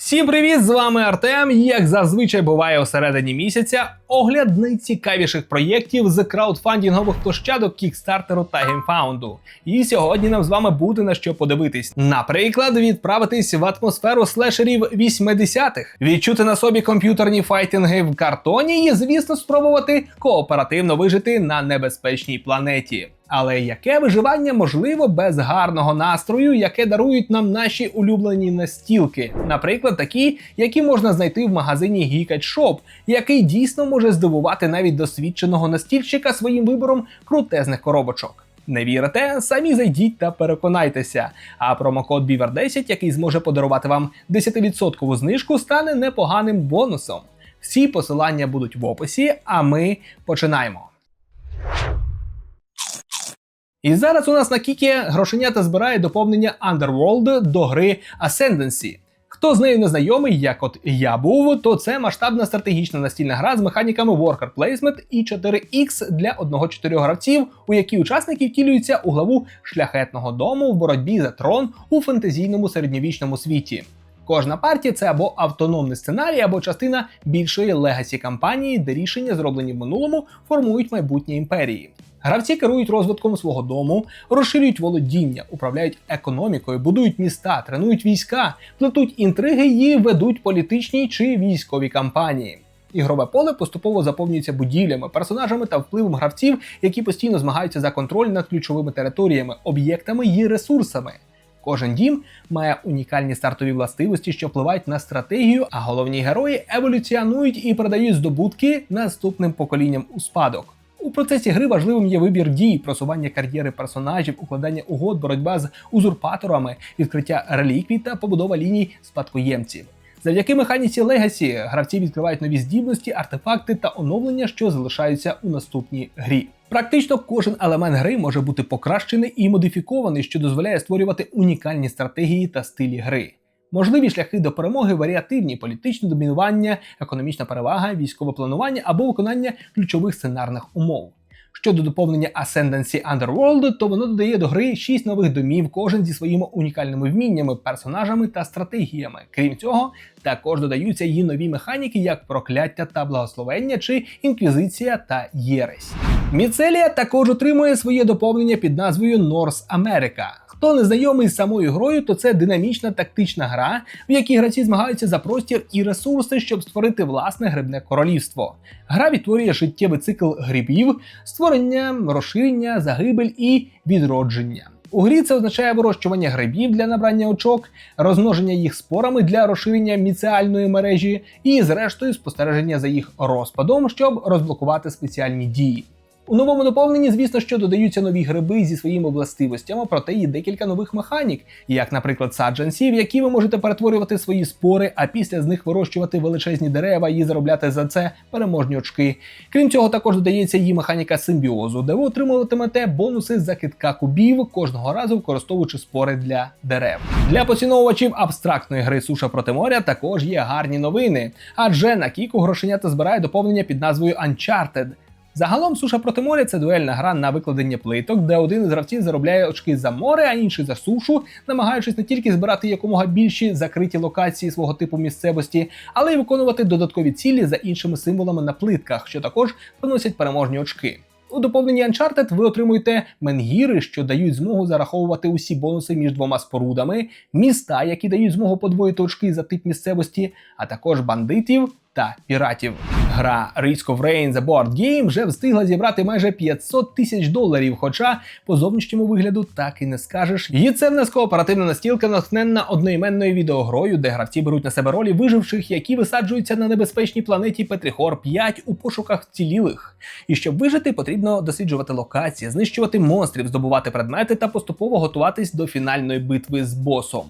Всім привіт! З вами Артем. Як зазвичай буває у середині місяця, огляд найцікавіших проєктів з краудфандингових площадок Кікстартеру та геймфаунду. І сьогодні нам з вами буде на що подивитись. Наприклад, відправитись в атмосферу слешерів 80-х, відчути на собі комп'ютерні файтинги в картоні і, звісно, спробувати кооперативно вижити на небезпечній планеті. Але яке виживання можливо без гарного настрою, яке дарують нам наші улюблені настілки? Наприклад, такі, які можна знайти в магазині Geekage Shop, який дійсно може здивувати навіть досвідченого настільщика своїм вибором крутезних коробочок. Не вірите? Самі зайдіть та переконайтеся. А промокод BEAVER10, який зможе подарувати вам 10% знижку, стане непоганим бонусом. Всі посилання будуть в описі, а ми починаємо. І зараз у нас на Кікі грошенята збирає доповнення Underworld до гри Ascendancy. Хто з нею не знайомий, як от я був, то це масштабна стратегічна настільна гра з механіками Worker Placement і 4X для 1-4 гравців, у якій учасники втілюються у главу шляхетного дому в боротьбі за трон у фентезійному середньовічному світі. Кожна партія це або автономний сценарій, або частина більшої легасі кампанії, де рішення, зроблені в минулому, формують майбутнє імперії. Гравці керують розвитком свого дому, розширюють володіння, управляють економікою, будують міста, тренують війська, плетуть інтриги і ведуть політичні чи військові кампанії. Ігрове поле поступово заповнюється будівлями, персонажами та впливом гравців, які постійно змагаються за контроль над ключовими територіями, об'єктами і ресурсами. Кожен дім має унікальні стартові властивості, що впливають на стратегію, а головні герої еволюціонують і передають здобутки наступним поколінням у спадок. У процесі гри важливим є вибір дій, просування кар'єри персонажів, укладання угод, боротьба з узурпаторами, відкриття реліквій та побудова ліній спадкоємців. Завдяки механіці Legacy гравці відкривають нові здібності, артефакти та оновлення, що залишаються у наступній грі. Практично кожен елемент гри може бути покращений і модифікований, що дозволяє створювати унікальні стратегії та стилі гри. Можливі шляхи до перемоги варіативні, політичне домінування, економічна перевага, військове планування або виконання ключових сценарних умов. Щодо доповнення Ascendancy Underworld, то воно додає до гри 6 нових домів, кожен зі своїми унікальними вміннями, персонажами та стратегіями. Крім цього, також додаються її нові механіки, як прокляття та благословення, чи інквізиція та єресь. Міцелія також отримує своє доповнення під назвою North America. Хто не знайомий з самою грою, то це динамічна тактична гра, в якій гравці змагаються за простір і ресурси, щоб створити власне грибне королівство. Гра відтворює життєвий цикл грибів, створення, розширення, загибель і відродження. У грі це означає вирощування грибів для набрання очок, розмноження їх спорами для розширення міціальної мережі, і, зрештою, спостереження за їх розпадом, щоб розблокувати спеціальні дії. У новому доповненні, звісно, що додаються нові гриби зі своїми властивостями, проте є декілька нових механік, як, наприклад, саджанці, в які ви можете перетворювати свої спори, а після з них вирощувати величезні дерева і заробляти за це переможні очки. Крім цього, також додається її механіка симбіозу, де ви отримуватимете бонуси за китка кубів кожного разу використовуючи спори для дерев. Для поціновувачів абстрактної гри суша проти моря також є гарні новини, адже на кіку грошенята збирає доповнення під назвою Uncharted. Загалом суша проти моря це дуельна гра на викладення плиток, де один із гравців заробляє очки за море, а інший за сушу, намагаючись не тільки збирати якомога більші закриті локації свого типу місцевості, але й виконувати додаткові цілі за іншими символами на плитках, що також приносять переможні очки. У доповненні Uncharted ви отримуєте менгіри, що дають змогу зараховувати усі бонуси між двома спорудами, міста, які дають змогу подвоїти очки за тип місцевості, а також бандитів та піратів. Гра Risk of Rain The Board Game вже встигла зібрати майже 500 тисяч доларів, хоча по зовнішньому вигляду так і не скажеш. І це в нас кооперативна настілка, натхненна одноіменною відеогрою, де гравці беруть на себе ролі виживших, які висаджуються на небезпечній планеті Петрихор 5 у пошуках вцілілих. І щоб вижити, потрібно досліджувати локації, знищувати монстрів, здобувати предмети та поступово готуватись до фінальної битви з босом.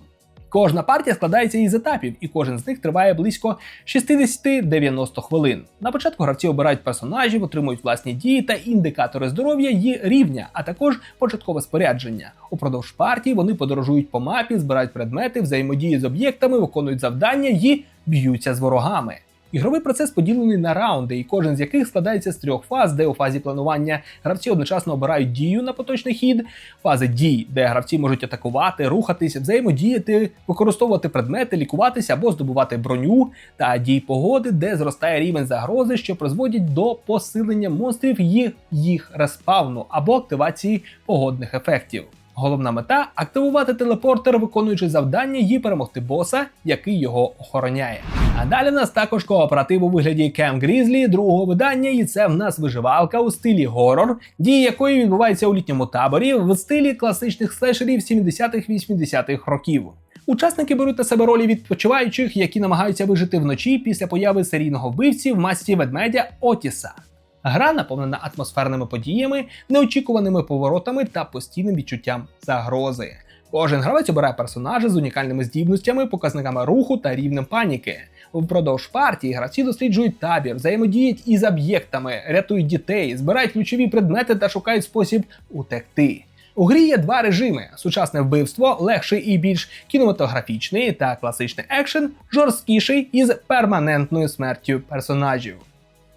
Кожна партія складається із етапів, і кожен з них триває близько 60-90 хвилин. На початку гравці обирають персонажів, отримують власні дії та індикатори здоров'я і рівня, а також початкове спорядження. Упродовж партії вони подорожують по мапі, збирають предмети, взаємодіють з об'єктами, виконують завдання і б'ються з ворогами. Ігровий процес поділений на раунди, і кожен з яких складається з трьох фаз, де у фазі планування гравці одночасно обирають дію на поточний хід, фази дій, де гравці можуть атакувати, рухатись, взаємодіяти, використовувати предмети, лікуватися або здобувати броню, та дій погоди, де зростає рівень загрози, що призводять до посилення монстрів і їх респавну або активації погодних ефектів. Головна мета активувати телепортер, виконуючи завдання і перемогти боса, який його охороняє. А далі в нас також кооператив у вигляді Camp Grizzly другого видання, і це в нас виживалка у стилі горор, дії якої відбувається у літньому таборі в стилі класичних слешерів 70-х-80-х років. Учасники беруть на себе ролі відпочиваючих, які намагаються вижити вночі після появи серійного вбивці в масті ведмедя Отіса. Гра наповнена атмосферними подіями, неочікуваними поворотами та постійним відчуттям загрози. Кожен гравець обирає персонажа з унікальними здібностями, показниками руху та рівнем паніки. Впродовж партії гравці досліджують табір, взаємодіють із об'єктами, рятують дітей, збирають ключові предмети та шукають спосіб утекти. У грі є два режими: сучасне вбивство, легший і більш кінематографічний, та класичний екшен, жорсткіший із перманентною смертю персонажів.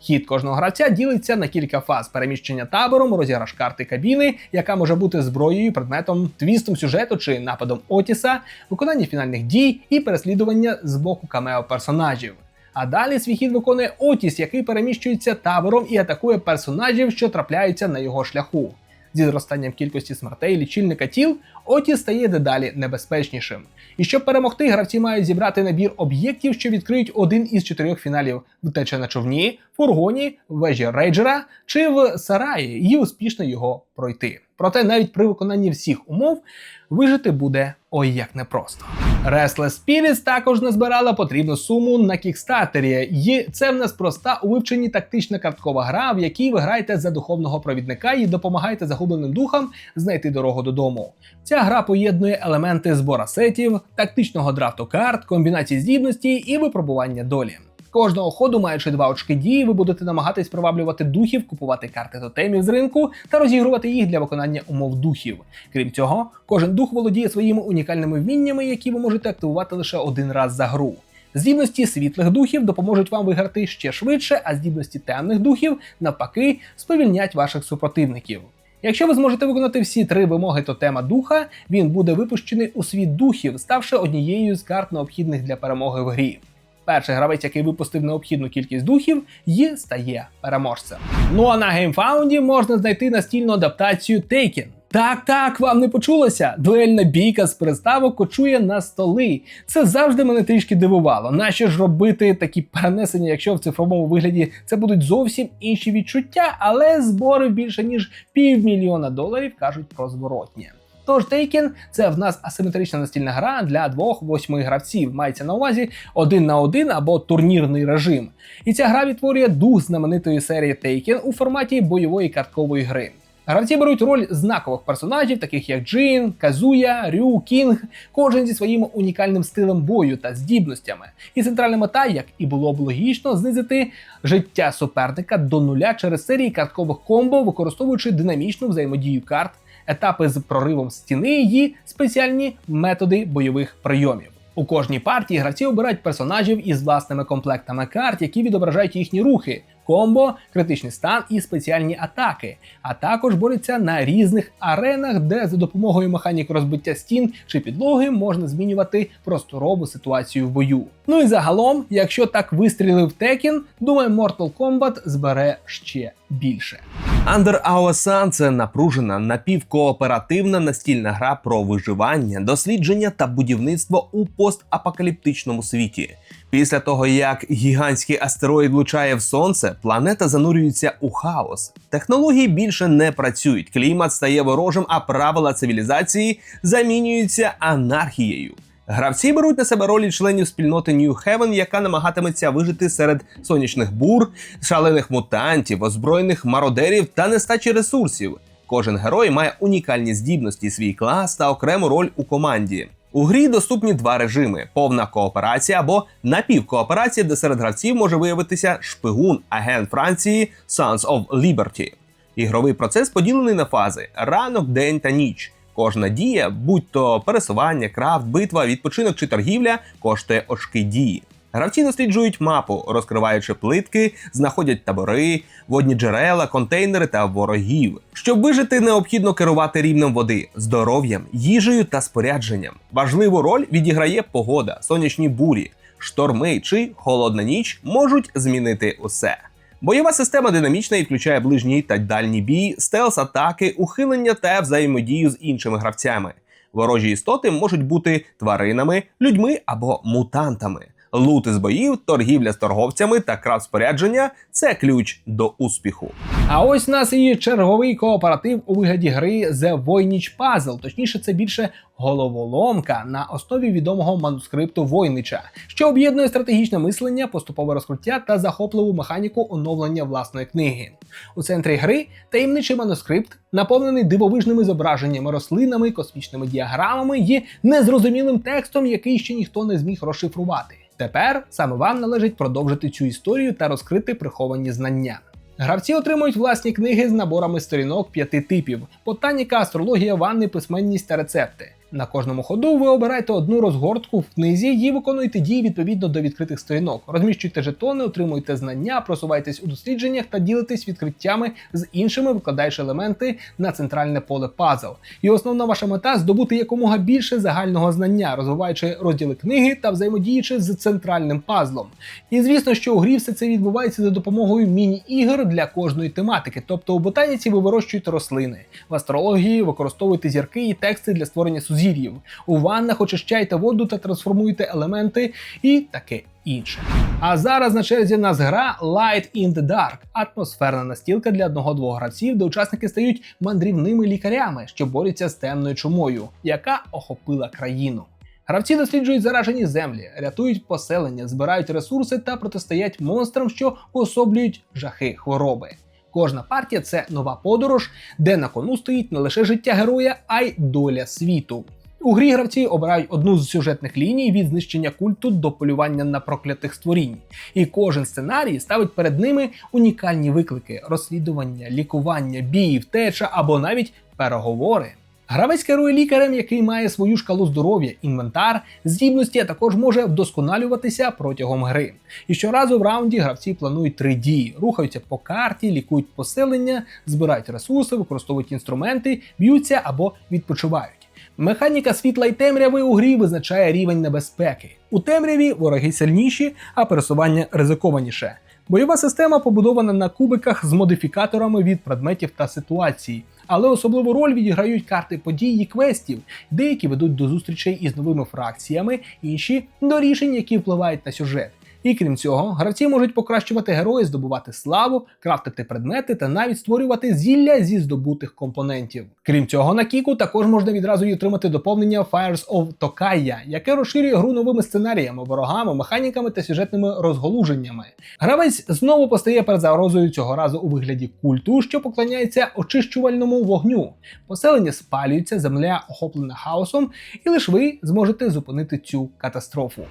Хід кожного гравця ділиться на кілька фаз переміщення табором, розіграш карти кабіни, яка може бути зброєю, предметом, твістом сюжету чи нападом Отіса, виконання фінальних дій і переслідування з боку камео персонажів. А далі свій хід виконує Отіс, який переміщується табором і атакує персонажів, що трапляються на його шляху. Зі зростанням кількості смертей лічильника тіл Оті стає дедалі небезпечнішим. І щоб перемогти, гравці мають зібрати набір об'єктів, що відкриють один із чотирьох фіналів: втеча на човні, фургоні, вежі рейджера чи в сараї, і успішно його пройти. Проте навіть при виконанні всіх умов вижити буде ой як непросто. Restless Spirits також назбирала потрібну суму на кікстартері, і це в нас проста у вивченні тактична карткова гра, в якій ви граєте за духовного провідника і допомагаєте загубленим духам знайти дорогу додому. Ця гра поєднує елементи збора сетів, тактичного драфту карт, комбінації здібності і випробування долі. Кожного ходу, маючи два очки дії, ви будете намагатись приваблювати духів, купувати карти тотемів з ринку та розігрувати їх для виконання умов духів. Крім цього, кожен дух володіє своїми унікальними вміннями, які ви можете активувати лише один раз за гру. Здібності світлих духів допоможуть вам виграти ще швидше, а здібності темних духів навпаки сповільнять ваших супротивників. Якщо ви зможете виконати всі три вимоги тотема духа, він буде випущений у світ духів, ставши однією з карт необхідних для перемоги в грі. Перший гравець, який випустив необхідну кількість духів, і стає переможцем. Ну а на геймфаунді можна знайти настільну адаптацію Taken. Так, так, вам не почулося. Дуельна бійка з приставок кочує на столи. Це завжди мене трішки дивувало. Нащо ж робити такі перенесення, якщо в цифровому вигляді це будуть зовсім інші відчуття, але збори більше ніж півмільйона доларів кажуть про зворотнє. Тож Taken – це в нас асиметрична настільна гра для двох-восьми гравців. Мається на увазі один на один або турнірний режим. І ця гра відтворює дух знаменитої серії Taken у форматі бойової карткової гри. Гравці беруть роль знакових персонажів, таких як Джин, Казуя, Рю, Кінг, кожен зі своїм унікальним стилем бою та здібностями. І центральна мета, як і було б логічно, знизити життя суперника до нуля через серії карткових комбо, використовуючи динамічну взаємодію карт, етапи з проривом стіни і спеціальні методи бойових прийомів. У кожній партії гравці обирають персонажів із власними комплектами карт, які відображають їхні рухи, комбо, критичний стан і спеціальні атаки, а також борються на різних аренах, де за допомогою механік розбиття стін чи підлоги можна змінювати просторову ситуацію в бою. Ну і загалом, якщо так вистрілив Tekken, думаю, Mortal Kombat збере ще більше. Under Our Sun – це напружена напівкооперативна настільна гра про виживання, дослідження та будівництво у постапокаліптичному світі. Після того, як гігантський астероїд влучає в сонце, планета занурюється у хаос. Технології більше не працюють, клімат стає ворожим, а правила цивілізації замінюються анархією. Гравці беруть на себе ролі членів спільноти New Heaven, яка намагатиметься вижити серед сонячних бур, шалених мутантів, озброєних мародерів та нестачі ресурсів. Кожен герой має унікальні здібності, свій клас та окрему роль у команді. У грі доступні два режими: повна кооперація або напівкооперація, де серед гравців може виявитися шпигун, агент Франції Sons of Liberty. Ігровий процес поділений на фази: ранок, день та ніч. Кожна дія, будь то пересування, крафт, битва, відпочинок чи торгівля, коштує очки дії. Гравці досліджують мапу, розкриваючи плитки, знаходять табори, водні джерела, контейнери та ворогів. Щоб вижити, необхідно керувати рівнем води, здоров'ям, їжею та спорядженням. Важливу роль відіграє погода, сонячні бурі, шторми чи холодна ніч можуть змінити усе. Бойова система динамічна і включає ближній та дальній бій, стелс-атаки, ухилення та взаємодію з іншими гравцями. Ворожі істоти можуть бути тваринами, людьми або мутантами. Лути з боїв, торгівля з торговцями та крафт спорядження це ключ до успіху. А ось у нас і черговий кооператив у вигляді гри The Voynich Puzzle. Точніше, це більше головоломка на основі відомого манускрипту Войнича, що об'єднує стратегічне мислення, поступове розкриття та захопливу механіку оновлення власної книги. У центрі гри таємничий манускрипт, наповнений дивовижними зображеннями, рослинами, космічними діаграмами і незрозумілим текстом, який ще ніхто не зміг розшифрувати. Тепер саме вам належить продовжити цю історію та розкрити приховані знання. Гравці отримують власні книги з наборами сторінок п'яти типів: ботаніка, астрологія, ванни, письменність та рецепти. На кожному ходу ви обираєте одну розгортку в книзі і виконуєте дії відповідно до відкритих сторінок. Розміщуйте жетони, отримуєте знання, просувайтесь у дослідженнях та ділитесь відкриттями з іншими, викладаючи елементи на центральне поле пазл. І основна ваша мета здобути якомога більше загального знання, розвиваючи розділи книги та взаємодіючи з центральним пазлом. І звісно, що у грі все це відбувається за допомогою міні-ігор для кожної тематики. Тобто у ботаніці ви вирощуєте рослини, в астрології використовуєте зірки і тексти для створення сузір'їв. У ваннах очищаєте воду та трансформуєте елементи і таке інше. А зараз на черзі нас гра Light in the Dark, атмосферна настілка для одного-двох гравців, де учасники стають мандрівними лікарями, що борються з темною чумою, яка охопила країну. Гравці досліджують заражені землі, рятують поселення, збирають ресурси та протистоять монстрам, що уособлюють жахи хвороби. Кожна партія це нова подорож, де на кону стоїть не лише життя героя, а й доля світу. У грі гравці обирають одну з сюжетних ліній від знищення культу до полювання на проклятих створінь. І кожен сценарій ставить перед ними унікальні виклики: розслідування, лікування, бій, втеча або навіть переговори. Гравець керує лікарем, який має свою шкалу здоров'я, інвентар, здібності, а також може вдосконалюватися протягом гри. І щоразу в раунді гравці планують три дії: рухаються по карті, лікують поселення, збирають ресурси, використовують інструменти, б'ються або відпочивають. Механіка світла й темряви у грі визначає рівень небезпеки. У темряві вороги сильніші, а пересування ризикованіше. Бойова система побудована на кубиках з модифікаторами від предметів та ситуацій, але особливу роль відіграють карти подій і квестів. Деякі ведуть до зустрічей із новими фракціями, інші до рішень, які впливають на сюжет. І крім цього, гравці можуть покращувати герої, здобувати славу, крафтити предмети та навіть створювати зілля зі здобутих компонентів. Крім цього, на Кіку також можна відразу й отримати доповнення Fires of Tokaya, яке розширює гру новими сценаріями, ворогами, механіками та сюжетними розголуженнями. Гравець знову постає перед загрозою цього разу у вигляді культу, що поклоняється очищувальному вогню. Поселення спалюється, земля охоплена хаосом, і лише ви зможете зупинити цю катастрофу.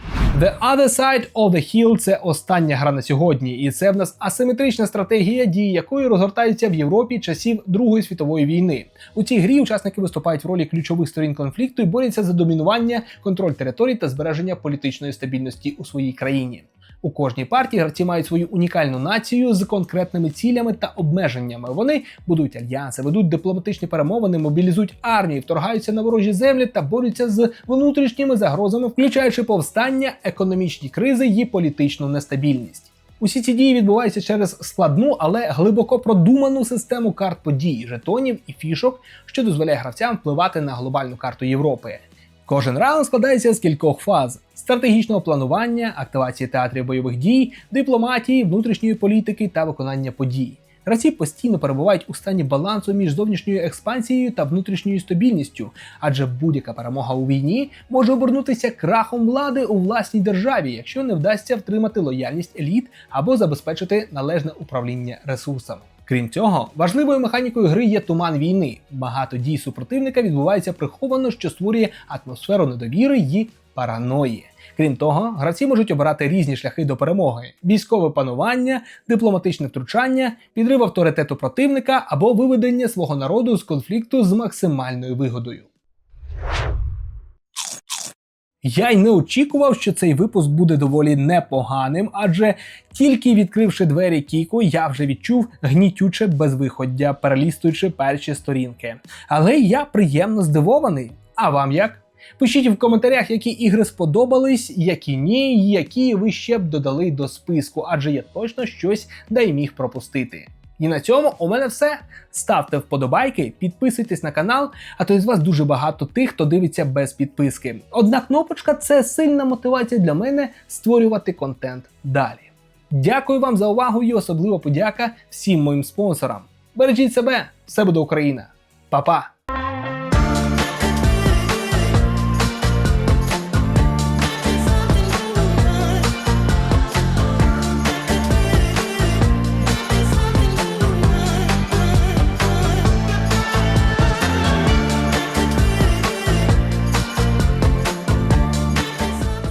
The Other Side of the Hill – це остання гра на сьогодні, і це в нас асиметрична стратегія, дії якої розгортаються в Європі часів Другої світової війни. У цій грі учасники виступають в ролі ключових сторін конфлікту і борються за домінування, контроль територій та збереження політичної стабільності у своїй країні. У кожній партії гравці мають свою унікальну націю з конкретними цілями та обмеженнями. Вони будують альянси, ведуть дипломатичні перемовини, мобілізують армії, вторгаються на ворожі землі та борються з внутрішніми загрозами, включаючи повстання, економічні кризи і політичну нестабільність. Усі ці дії відбуваються через складну, але глибоко продуману систему карт подій, жетонів і фішок, що дозволяє гравцям впливати на глобальну карту Європи. Кожен раунд складається з кількох фаз: стратегічного планування, активації театрів бойових дій, дипломатії, внутрішньої політики та виконання подій. Гравці постійно перебувають у стані балансу між зовнішньою експансією та внутрішньою стабільністю, адже будь-яка перемога у війні може обернутися крахом влади у власній державі, якщо не вдасться втримати лояльність еліт або забезпечити належне управління ресурсами. Крім цього, важливою механікою гри є туман війни. Багато дій супротивника відбувається приховано, що створює атмосферу недовіри й параної. Крім того, гравці можуть обирати різні шляхи до перемоги: військове панування, дипломатичне втручання, підрив авторитету противника або виведення свого народу з конфлікту з максимальною вигодою. Я й не очікував, що цей випуск буде доволі непоганим, адже тільки відкривши двері Кіко, я вже відчув гнітюче безвиходя, перелістуючи перші сторінки. Але я приємно здивований. А вам як? Пишіть в коментарях, які ігри сподобались, які ні, які ви ще б додали до списку, адже є точно щось, де й міг пропустити. І на цьому у мене все. Ставте вподобайки, підписуйтесь на канал, а то із вас дуже багато тих, хто дивиться без підписки. Одна кнопочка це сильна мотивація для мене створювати контент далі. Дякую вам за увагу і особливо подяка всім моїм спонсорам. Бережіть себе, все буде Україна. Па-па!